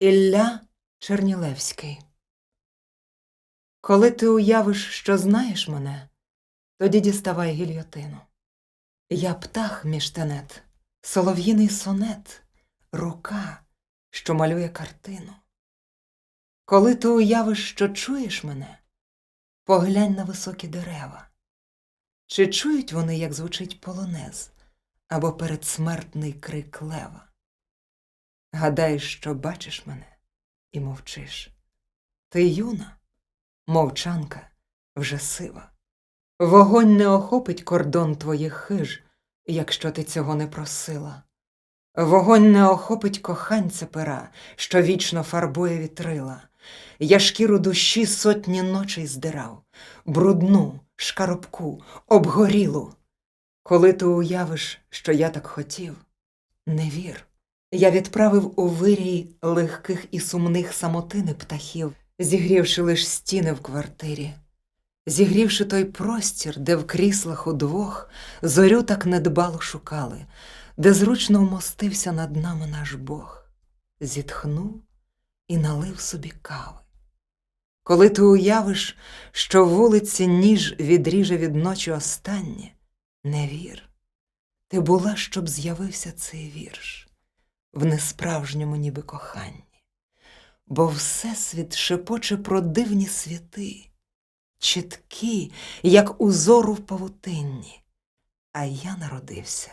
Ілля Чернілевський. Коли ти уявиш, що знаєш мене, тоді діставай гільйотину. Я птах між тенет, солов'їний сонет, рука, що малює картину. Коли ти уявиш, що чуєш мене, поглянь на високі дерева. Чи чують вони, як звучить полонез або передсмертний крик лева? Гадаєш, що бачиш мене і мовчиш. Ти юна, мовчанка вже сива. Вогонь не охопить кордон твоїх хиж, якщо ти цього не просила. Вогонь не охопить коханця пера, що вічно фарбує вітрила. Я шкіру душі сотні ночей здирав, брудну, шкаробку, обгорілу. Коли ти уявиш, що я так хотів, не вір. Я відправив у вирій легких і сумних самотини птахів, зігрівши лиш стіни в квартирі, зігрівши той простір, де в кріслах удвох зорю так недбало шукали, де зручно вмостився над нами наш Бог, зітхнув і налив собі кави. Коли ти уявиш, що вулиці ніж відріже від ночі останнє, не вір. Ти була, щоб з'явився цей вірш в несправжньому ніби коханні, бо Всесвіт шепоче про дивні світи, чіткі, як узору в павутинні, а я народився,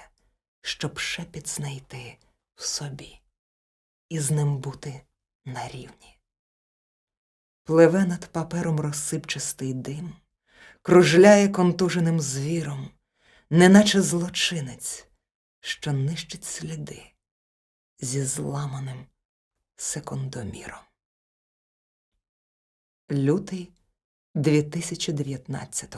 щоб шепіт знайти в собі і з ним бути на рівні. Пливе над папером розсипчастий дим, кружляє контуженим звіром, неначе злочинець, що нищить сліди зі зламаним секундоміром. Лютий 2019